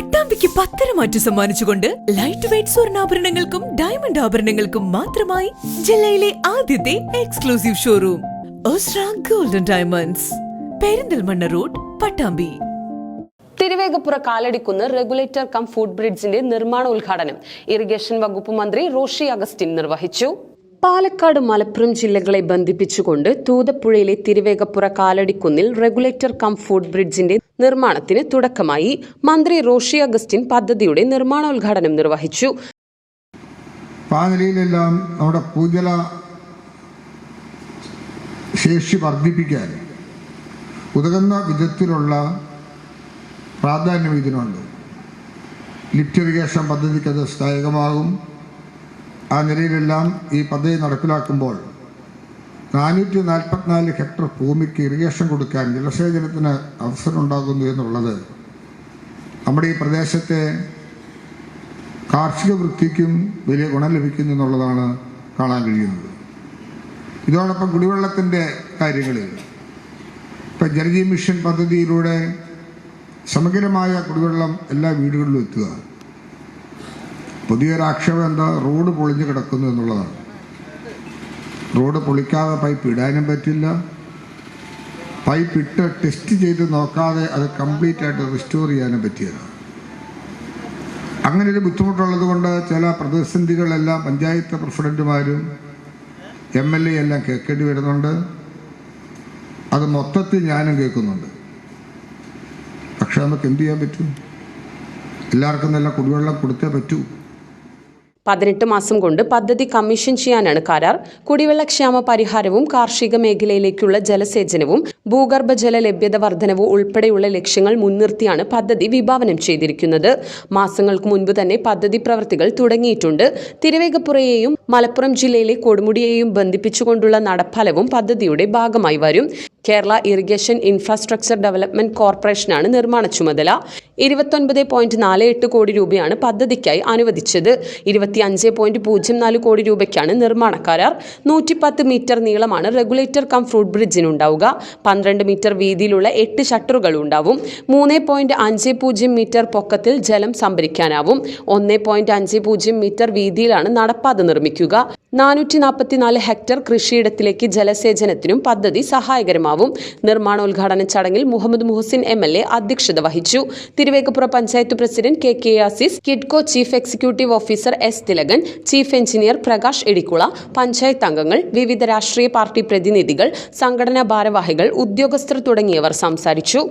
പട്ടാമ്പിക്ക് പത്തര മാറ്റു സമ്മാനിച്ചുകൊണ്ട് ലൈറ്റ് വെയിറ്റ് സ്വർണാഭരണങ്ങൾക്കും ഡയമണ്ട് ആഭരണങ്ങൾക്കും മാത്രമായി ജില്ലയിലെ ആദ്യത്തെ exclusive showroom Osra golden diamonds Perinthalmanna road Pattambi. Thiruvegappura Kaladikkunnu regulator cum foot ബ്രിഡ്ജിന്റെ നിർമ്മാണ ഉദ്ഘാടനം. ഇറിഗേഷൻ വകുപ്പ് മന്ത്രി റോഷി അഗസ്റ്റിൻ നിർവഹിച്ചു. പാലക്കാട് മലപ്പുറം ജില്ലകളെ ബന്ധിപ്പിച്ചുകൊണ്ട് തൂതപ്പുഴയിലെ തിരുവേഗപ്പുറ കാലടിക്കുന്നിൽ റെഗുലേറ്റർ കം ഫുഡ് ബ്രിഡ്ജിന്റെ നിർമ്മാണത്തിന് തുടക്കമായി മന്ത്രി റോഷി അഗസ്റ്റിൻ പദ്ധതിയുടെ നിർമ്മാണോദ്ഘാടനം നിർവഹിച്ചു. അപ്പോൾ നമ്മുടെ പൂജല ശേഷി വർദ്ധിപ്പിക്കാൻ ഉതകുന്ന വിധത്തിലുള്ള പ്രാധാന്യം ഇതിനുണ്ട്. ലിഫ്റ്റ് ഇറിഗേഷൻ പദ്ധതിക്കത് സഹായകമാകും. ആ നിലയിലെല്ലാം ഈ പദ്ധതി നടപ്പിലാക്കുമ്പോൾ നാനൂറ്റി നാൽപ്പത്തിനാല് ഹെക്ടർ ഭൂമിക്ക് ഇറിഗേഷൻ കൊടുക്കാൻ ജലസേചനത്തിന് അവസരം ഉണ്ടാകുന്നു എന്നുള്ളത് നമ്മുടെ ഈ പ്രദേശത്തെ കാർഷിക വൃത്തിക്കും വലിയ ഗുണം ലഭിക്കുന്നു എന്നുള്ളതാണ് കാണാൻ കഴിയുന്നത്. ഇതോടൊപ്പം കുടിവെള്ളത്തിന്റെ കാര്യങ്ങളിൽ ഇപ്പം ജലജീ മിഷൻ പദ്ധതിയിലൂടെ സമഗ്രമായ കുടിവെള്ളം എല്ലാ വീടുകളിലും എത്തുക. പുതിയൊരു ആക്ഷേപം എന്താ? റോഡ് പൊളിഞ്ഞു കിടക്കുന്നു എന്നുള്ളതാണ്. റോഡ് പൊളിക്കാതെ പൈപ്പ് ഇടാനും പറ്റില്ല. പൈപ്പ് ഇട്ട് ടെസ്റ്റ് ചെയ്ത് നോക്കാതെ അത് കംപ്ലീറ്റ് ആയിട്ട് റിസ്റ്റോർ ചെയ്യാനും പറ്റിയതാണ്. അങ്ങനെ ഒരു ബുദ്ധിമുട്ടുള്ളത് കൊണ്ട് ചില പ്രതിസന്ധികളെല്ലാം പഞ്ചായത്ത് പ്രസിഡന്റുമാരും എം എൽ എ എല്ലാം കേൾക്കേണ്ടി വരുന്നുണ്ട്. അത് മൊത്തത്തിൽ ഞാനും കേൾക്കുന്നുണ്ട്. പക്ഷെ നമുക്ക് എന്തു ചെയ്യാൻ പറ്റും? എല്ലാവർക്കും നല്ല കുടിവെള്ളം കൊടുത്തേ പറ്റൂ. പതിനെട്ട് മാസം കൊണ്ട് പദ്ധതി കമ്മീഷൻ ചെയ്യാനാണ് കരാർ. കുടിവെള്ളക്ഷാമ പരിഹാരവും കാർഷിക മേഖലയിലേക്കുള്ള ജലസേചനവും ഭൂഗർഭജല ലഭ്യത വർധനവും ഉൾപ്പെടെയുള്ള ലക്ഷ്യങ്ങൾ മുൻനിർത്തിയാണ് പദ്ധതി വിഭാവനം ചെയ്തിരിക്കുന്നത്. മാസങ്ങൾക്ക് മുൻപ് തന്നെ പദ്ധതി പ്രവർത്തികൾ തുടങ്ങിയിട്ടുണ്ട്. തിരുവേഗപ്പുറയെയും മലപ്പുറം ജില്ലയിലെ കൊടുമുടിയെയും ബന്ധിപ്പിച്ചുകൊണ്ടുള്ള നടപ്പാലവും പദ്ധതിയുടെ ഭാഗമായി വരും. കേരള ഇറിഗേഷൻ ഇൻഫ്രാസ്ട്രക്ചർ ഡെവലപ്മെന്റ് കോർപ്പറേഷനാണ് നിർമ്മാണ ചുമതല. ഇരുപത്തൊൻപത് പോയിന്റ് നാല് എട്ട് കോടി രൂപയാണ് പദ്ധതിക്കായി അനുവദിച്ചത്. ഇരുപത്തിയഞ്ച് പോയിന്റ് പൂജ്യം നാല് കോടി രൂപയ്ക്കാണ് നിർമ്മാണ കരാർ നൂറ്റിപ്പത്ത് മീറ്റർ നീളമാണ് റെഗുലേറ്റർ കം ഫ്രൂട്ട് ബ്രിഡ്ജിനുണ്ടാവുക. പന്ത്രണ്ട് മീറ്റർ വീതിയിലുള്ള എട്ട് ഷട്ടറുകൾ ഉണ്ടാവും മൂന്ന് പോയിന്റ് അഞ്ച് പൂജ്യം മീറ്റർ പൊക്കത്തിൽ ജലം സംഭരിക്കാനാവും. ഒന്ന് പോയിന്റ് അഞ്ച് പൂജ്യം മീറ്റർ വീതിയിലാണ് നടപ്പാത നിർമ്മിക്കുക. നാനൂറ്റി നാൽപ്പത്തിനാല് ഹെക്ടർ കൃഷിയിടത്തിലേക്ക് ജലസേചനത്തിനും പദ്ധതി സഹായകരമാവും. നിർമ്മാണോദ്ഘാടന ചടങ്ങിൽ Muhammed Muhsin M L A അധ്യക്ഷത വഹിച്ചു. Thiruvegappura panchayat president K K Azeez Kidco chief executive officer S Thilakan chief engineer Prakash Edikkula panchayat അംഗങ്ങൾ വിവിധ രാഷ്ട്രീയ പാർട്ടി പ്രതിനിധികൾ സംഘടനാ ഭാരവാഹികൾ ഉദ്യോഗസ്ഥർ തുടങ്ങിയവർ സംസാരിച്ചു.